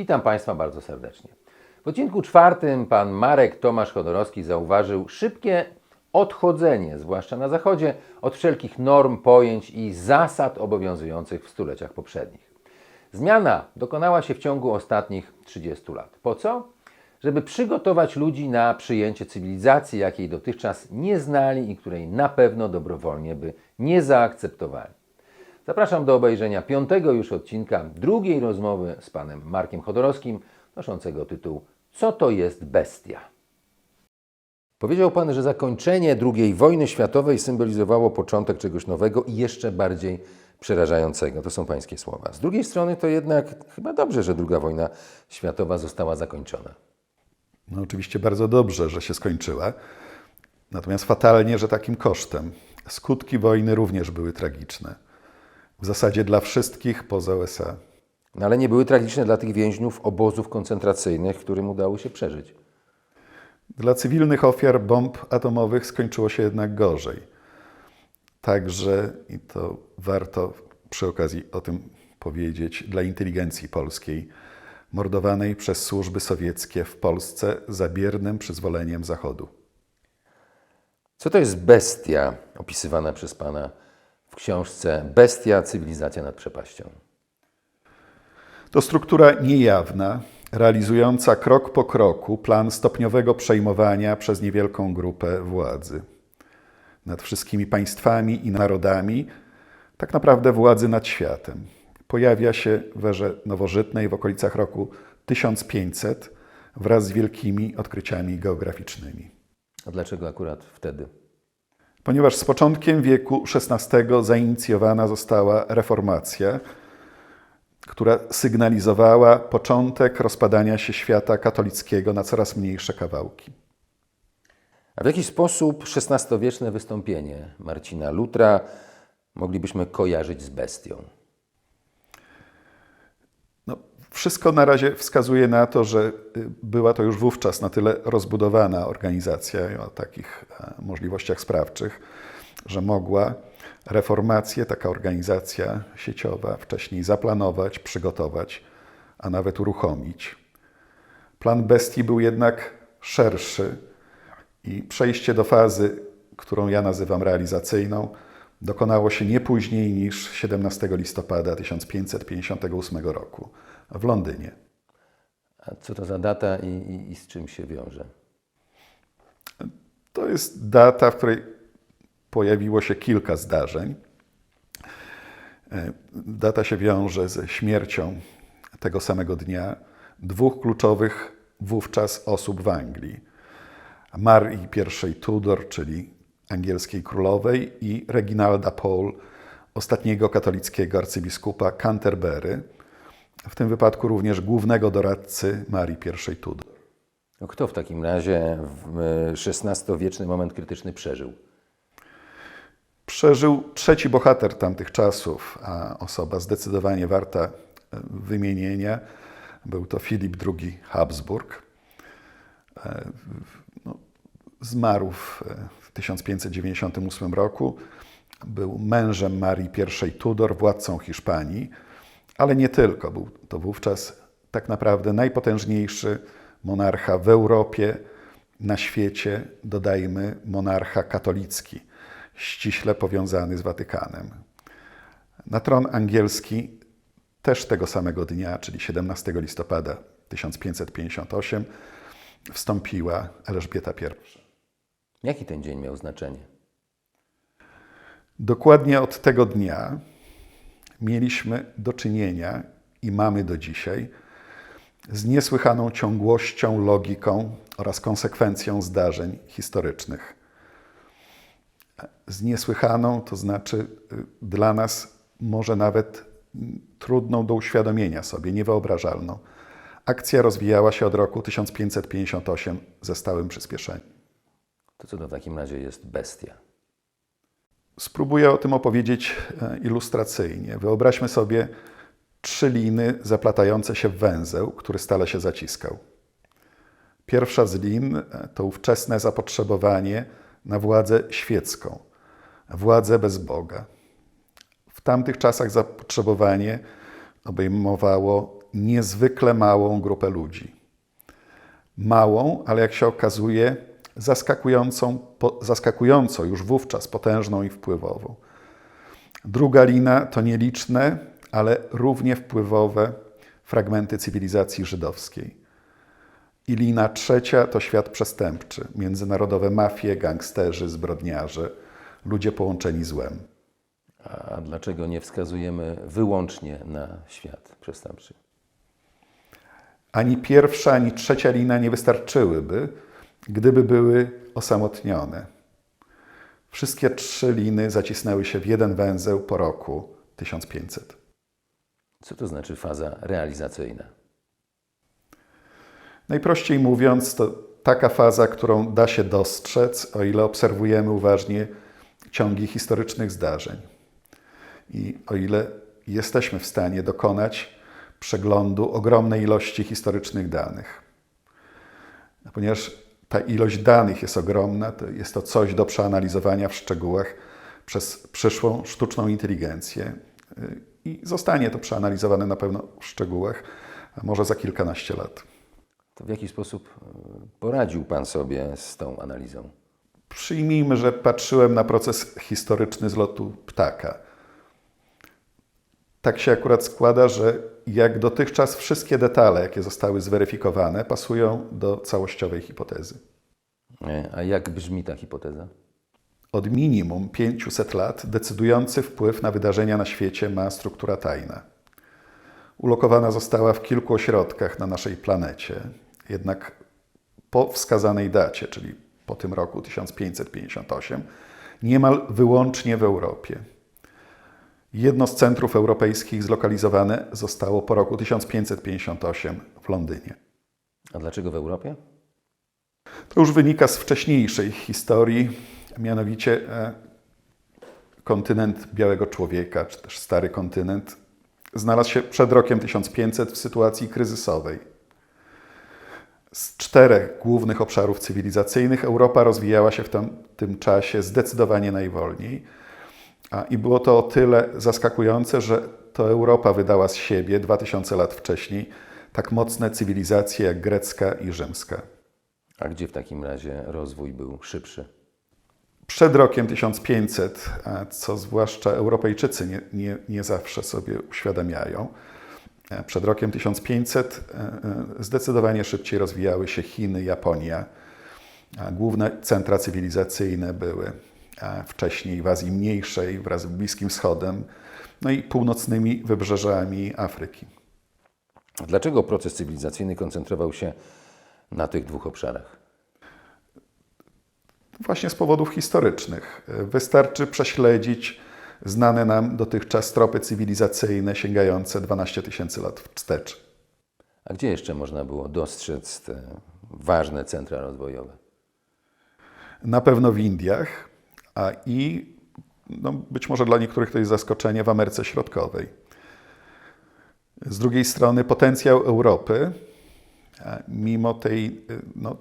Witam Państwa bardzo serdecznie. W odcinku czwartym pan Marek Tomasz Chodorowski zauważył szybkie odchodzenie, zwłaszcza na Zachodzie, od wszelkich norm, pojęć i zasad obowiązujących w stuleciach poprzednich. Zmiana dokonała się w ciągu ostatnich 30 lat. Po co? Żeby przygotować ludzi na przyjęcie cywilizacji, jakiej dotychczas nie znali i której na pewno dobrowolnie by nie zaakceptowali. Zapraszam do obejrzenia piątego już odcinka drugiej rozmowy z panem Markiem Chodorowskim, noszącego tytuł Co to jest bestia? Powiedział pan, że zakończenie II wojny światowej symbolizowało początek czegoś nowego i jeszcze bardziej przerażającego. To są pańskie słowa. Z drugiej strony to jednak chyba dobrze, że II wojna światowa została zakończona. No oczywiście bardzo dobrze, że się skończyła. Natomiast fatalnie, że takim kosztem. Skutki wojny również były tragiczne. W zasadzie dla wszystkich poza USA. No ale nie były tragiczne dla tych więźniów obozów koncentracyjnych, którym udało się przeżyć. Dla cywilnych ofiar bomb atomowych skończyło się jednak gorzej. Także, i to warto przy okazji o tym powiedzieć, dla inteligencji polskiej, mordowanej przez służby sowieckie w Polsce za biernym przyzwoleniem Zachodu. Co to jest bestia opisywana przez pana w książce Bestia, cywilizacja nad przepaścią? To struktura niejawna, realizująca krok po kroku plan stopniowego przejmowania przez niewielką grupę władzy nad wszystkimi państwami i narodami, tak naprawdę władzy nad światem. Pojawia się w erze nowożytnej w okolicach roku 1500 wraz z wielkimi odkryciami geograficznymi. A dlaczego akurat wtedy? Ponieważ z początkiem wieku XVI zainicjowana została reformacja, która sygnalizowała początek rozpadania się świata katolickiego na coraz mniejsze kawałki. A w jaki sposób XVI-wieczne wystąpienie Marcina Lutra moglibyśmy kojarzyć z bestią? Wszystko na razie wskazuje na to, że y, była to już wówczas na tyle rozbudowana organizacja o takich e, możliwościach sprawczych, że mogła reformację taka organizacja sieciowa wcześniej zaplanować, przygotować, a nawet uruchomić. Plan bestii był jednak szerszy i przejście do fazy, którą ja nazywam realizacyjną, dokonało się nie później niż 17 listopada 1558 roku w Londynie. A co to za data i, i, i z czym się wiąże? To jest data, w której pojawiło się kilka zdarzeń. Data się wiąże ze śmiercią tego samego dnia dwóch kluczowych wówczas osób w Anglii. Marii I Tudor, czyli angielskiej królowej, i Reginalda Pole, ostatniego katolickiego arcybiskupa Canterbury, w tym wypadku również głównego doradcy Marii I Tudor. No kto w takim razie w XVI-wieczny moment krytyczny przeżył? Przeżył trzeci bohater tamtych czasów, a osoba zdecydowanie warta e, wymienienia. Był to Filip II Habsburg. E, no, zmarł w e, w 1598 roku. Był mężem Marii I Tudor, władcą Hiszpanii, ale nie tylko. Był to wówczas tak naprawdę najpotężniejszy monarcha w Europie, na świecie, dodajmy, monarcha katolicki, ściśle powiązany z Watykanem. Na tron angielski też tego samego dnia, czyli 17 listopada 1558, wstąpiła Elżbieta I. Jaki ten dzień miał znaczenie? Dokładnie od tego dnia mieliśmy do czynienia i mamy do dzisiaj z niesłychaną ciągłością, logiką oraz konsekwencją zdarzeń historycznych. Z niesłychaną, to znaczy y, dla nas może nawet trudną do uświadomienia sobie, niewyobrażalną. Akcja rozwijała się od roku 1558 ze stałym przyspieszeniem. To co to w takim razie jest bestia? Spróbuję o tym opowiedzieć e, ilustracyjnie. Wyobraźmy sobie trzy liny zaplatające się w węzeł, który stale się zaciskał. Pierwsza z lin e, to ówczesne zapotrzebowanie na władzę świecką, władzę bez Boga. W tamtych czasach zapotrzebowanie obejmowało niezwykle małą grupę ludzi. Małą, ale jak się okazuje, zaskakującą, po, zaskakująco już wówczas potężną i wpływową. Druga lina to nieliczne, ale równie wpływowe fragmenty cywilizacji żydowskiej. I lina trzecia to świat przestępczy, międzynarodowe mafie, gangsterzy, zbrodniarze, ludzie połączeni złem. A dlaczego nie wskazujemy wyłącznie na świat przestępczy? Ani pierwsza, ani trzecia lina nie wystarczyłyby, gdyby były osamotnione. Wszystkie trzy liny zacisnęły się w jeden węzeł po roku 1500. Co to znaczy faza realizacyjna? Najprościej mówiąc, to taka faza, którą da się dostrzec, o ile obserwujemy uważnie ciągi historycznych zdarzeń. I o ile jesteśmy w stanie dokonać przeglądu ogromnej ilości historycznych danych. Ponieważ ta ilość danych jest ogromna, to jest to coś do przeanalizowania w szczegółach przez przyszłą sztuczną inteligencję. Y, I zostanie to przeanalizowane na pewno w szczegółach, a może za kilkanaście lat. To w jaki sposób e, poradził Pan sobie z tą analizą? Przyjmijmy, że patrzyłem na proces historyczny z lotu ptaka. Tak się akurat składa, że jak dotychczas wszystkie detale, jakie zostały zweryfikowane, pasują do całościowej hipotezy. E, A jak brzmi ta hipoteza? Od minimum 500 lat decydujący wpływ na wydarzenia na świecie ma struktura tajna. Ulokowana została w kilku ośrodkach na naszej planecie, jednak po wskazanej dacie, czyli po tym roku 1558, niemal wyłącznie w Europie. Jedno z centrów europejskich zlokalizowane zostało po roku 1558 w Londynie. A dlaczego w Europie? To już wynika z wcześniejszej historii, mianowicie e, kontynent Białego Człowieka, czy też Stary Kontynent, znalazł się przed rokiem 1500 w sytuacji kryzysowej. Z czterech głównych obszarów cywilizacyjnych Europa rozwijała się w tam, tym czasie zdecydowanie najwolniej. A, I było to o tyle zaskakujące, że to Europa wydała z siebie 2000 lat wcześniej tak mocne cywilizacje jak grecka i rzymska. A gdzie w takim razie rozwój był szybszy? Przed rokiem 1500, a co zwłaszcza Europejczycy nie, nie, nie zawsze sobie uświadamiają, przed rokiem 1500 e, e, zdecydowanie szybciej rozwijały się Chiny, Japonia. Główne centra cywilizacyjne były wcześniej w Azji Mniejszej wraz z Bliskim Wschodem, no i północnymi wybrzeżami Afryki. Dlaczego proces cywilizacyjny koncentrował się na tych dwóch obszarach? Właśnie z powodów historycznych. Wystarczy prześledzić znane nam dotychczas tropy cywilizacyjne sięgające 12 tysięcy lat wstecz. A gdzie jeszcze można było dostrzec te ważne centra rozwojowe? Na pewno w Indiach, i no, być może dla niektórych to jest zaskoczenie w Ameryce Środkowej. Z drugiej strony potencjał Europy, mimo tej no,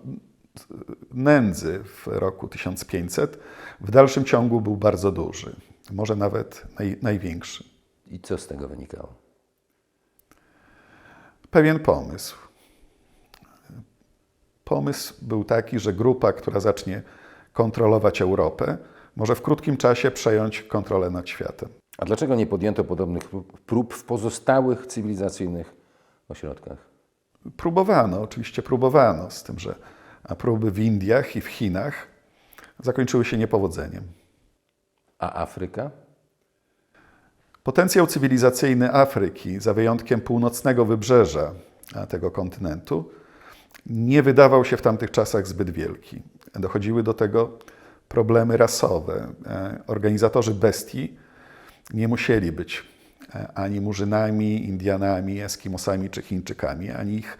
nędzy w roku 1500, w dalszym ciągu był bardzo duży, może nawet naj, największy. I co z tego wynikało? Pewien pomysł. Pomysł był taki, że grupa, która zacznie kontrolować Europę, może w krótkim czasie przejąć kontrolę nad światem. A dlaczego nie podjęto podobnych prób- w pozostałych cywilizacyjnych ośrodkach? Próbowano, oczywiście próbowano, z tym, że próby w Indiach i w Chinach zakończyły się niepowodzeniem. A Afryka? Potencjał cywilizacyjny Afryki, za wyjątkiem północnego wybrzeża tego kontynentu, nie wydawał się w tamtych czasach zbyt wielki. Dochodziły do tego problemy rasowe. E, Organizatorzy bestii nie musieli być e, ani Murzynami, Indianami, Eskimosami czy Chińczykami, ani ich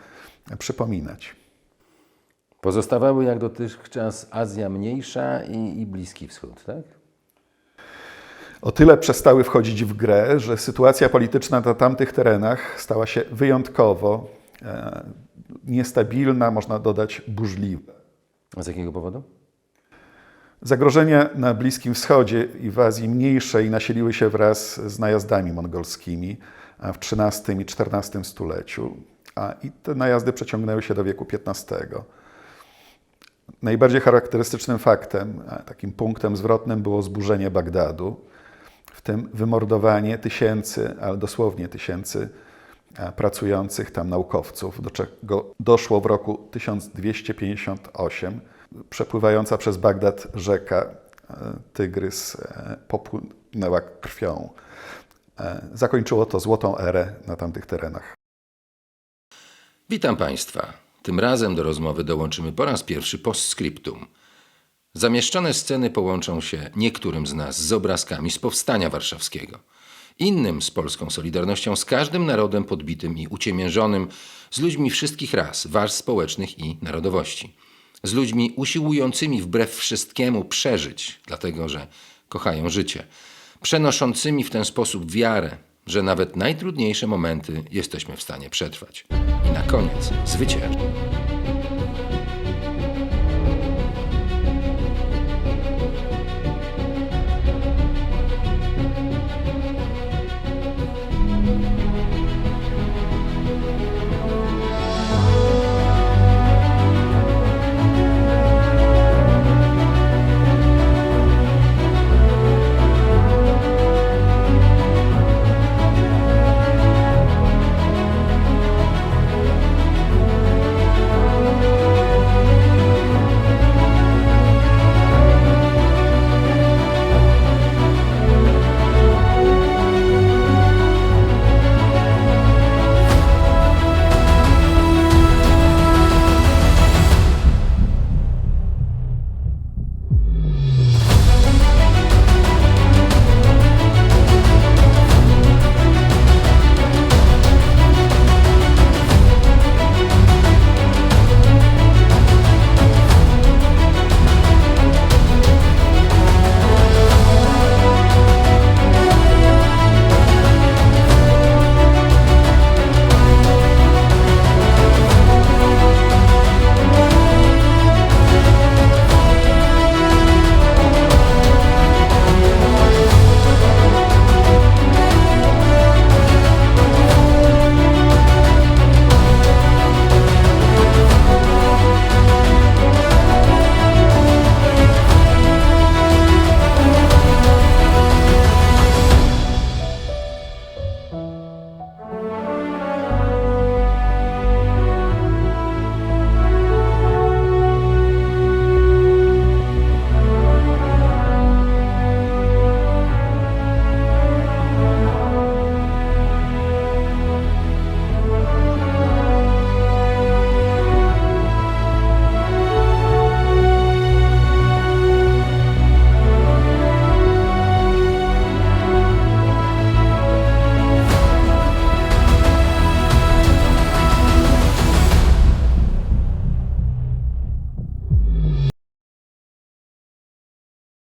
przypominać. Pozostawały jak dotychczas Azja Mniejsza i, i Bliski Wschód, tak? O tyle przestały wchodzić w grę, że sytuacja polityczna na tamtych terenach stała się wyjątkowo e, niestabilna, można dodać burzliwa. A z jakiego powodu? Zagrożenia na Bliskim Wschodzie i w Azji Mniejszej nasiliły się wraz z najazdami mongolskimi w XIII i XIV stuleciu, a i te najazdy przeciągnęły się do wieku XV. Najbardziej charakterystycznym faktem, takim punktem zwrotnym było zburzenie Bagdadu, w tym wymordowanie tysięcy, ale dosłownie tysięcy pracujących tam naukowców, do czego doszło w roku 1258. Przepływająca przez Bagdad rzeka e, Tygrys e, popłynęła krwią. E, Zakończyło to złotą erę na tamtych terenach. Witam Państwa. Tym razem do rozmowy dołączymy po raz pierwszy postscriptum. Zamieszczone sceny połączą się niektórym z nas z obrazkami z Powstania Warszawskiego, innym z polską solidarnością z każdym narodem podbitym i uciemiężonym, z ludźmi wszystkich ras, warstw społecznych i narodowości, z ludźmi usiłującymi wbrew wszystkiemu przeżyć, dlatego że kochają życie, przenoszącymi w ten sposób wiarę, że nawet najtrudniejsze momenty jesteśmy w stanie przetrwać. I na koniec zwyciężyć.